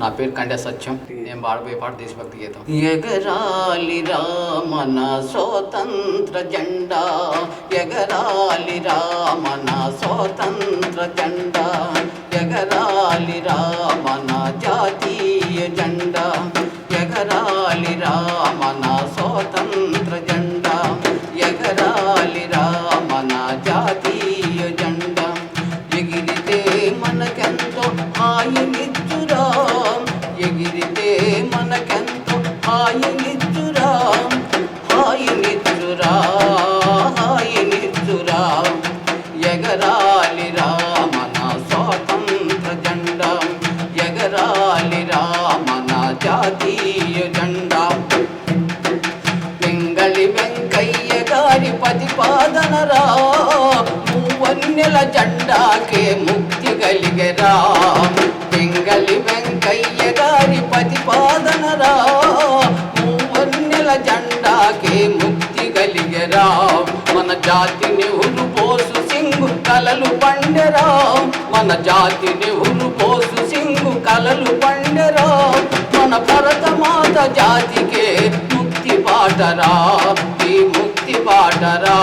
నా పేరు కండే సత్యం. నేను పాడబోయే పాట దేశభక్తి గీతం. ఎగరాలి రామన స్వతంత్ర జెండా. ఎగరాలి రామన స్వతంత్ర జెండా. ఎగరాలి రామన జాతీయ జెండా. ఎగరాలి రామన స్వతంత్ర జెండా. ఎగరాలి రామన జాతీయ జెండా. ఎగిరితే మనకెంతో హాయినిచ్చురా హాయినిచ్చురా హాయినిచ్చురా ఎగరాలి రామన స్వాతంత్ర జెండా. ఎగరాలి రామన జాతీయ జెండా. పింగళి వెంకయ్య గారి ప్రతిపాదనరా. మూవన్నెల జెండాకే ముక్తి కలిగరా పింగళి వెంకయ్య గారి ప్రతిపాదనరా. మూవన్నెల జెండాకే ముక్తి మన జాతిని ఉరుపోసు సింగు కలలు పండెరా. మన జాతిని ఉరుపోసు సింగు కలలు పండెరా. మన భరతమాత జాతికే ముక్తి పాటరా. ఈ ముక్తి పాటరా.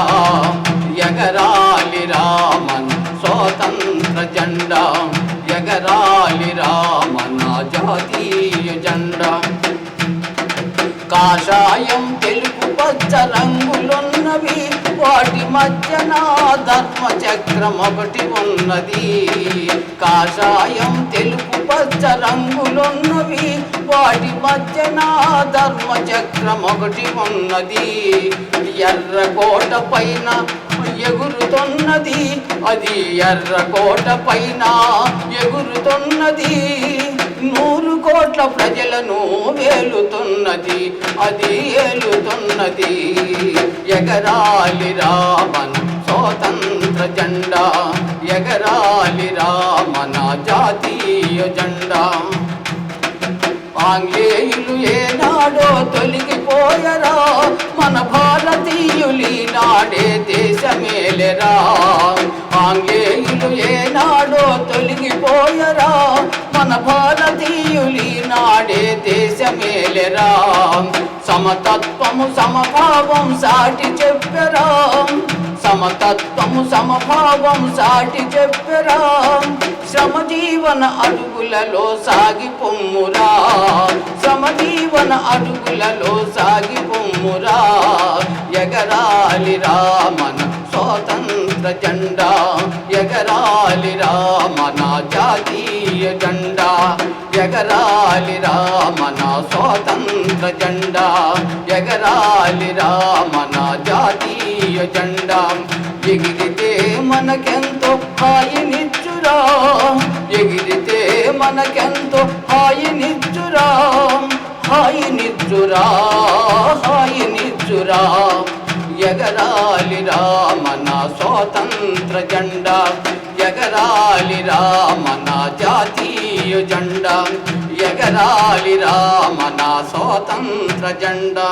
ఎగరాలి రామన్ స్వాతంత్ర జెండా. ఎగరాలి రామన్న జాతీయ జెండా. కాషాయం తెలుపు పచ్చ రంగు మధ్యన ధర్మచక్రం ఒకటి ఉన్నది. కాషాయం తెలుపు పచ్చ రంగులున్నవి. వాటి మధ్యన ధర్మచక్రం ఒకటి ఉన్నది. ఎర్ర కోట పైన ఎగురుతున్నది. అది ఎర్ర కోట పైన ఎగురుతున్నది. నూరు కోట్ల ప్రజలను వేలుతున్నది అది ఏలుతున్నది. ఎగరాలి రామన్ స్వతంత్ర జెండా ఎగరాలి రామన జాతీయ జెండా. ఆంగ్లేయులు ఏనాడో తొలగిపోయరా దేశమేలెరా? సమతత్వము సమభావం సాటి చెప్పరా. సమతత్వము సమభావం సాటి చెప్పరా. శ్రమజీవన అడుగులలో సాగి పొమ్మురా. శ్రమ జీవన అడుగులలో సాగి పొమ్మురా. ఎగరాలి రామన స్వాతంత్ర జెండా. ఎగరాలి రామన జాతీయ జెండా. ఎగరాలి రామన స్వాతంత్ర జెండా. ఎగరాలి రామన జాతీయ జెండా. ఎగిరితే మనకెంతో హాయినిచ్చురా. ఎగిరితే మనకెంతో హాయినిచ్చురా. హాయినిచ్చురా హాయినిచ్చురా. ఎగరాలి రామన స్వాతంత్ర జెండా. ఎగరాలి రామన జాతీయ జెండా ఎగరాలి రామ నా స్వతంత్ర జెండా.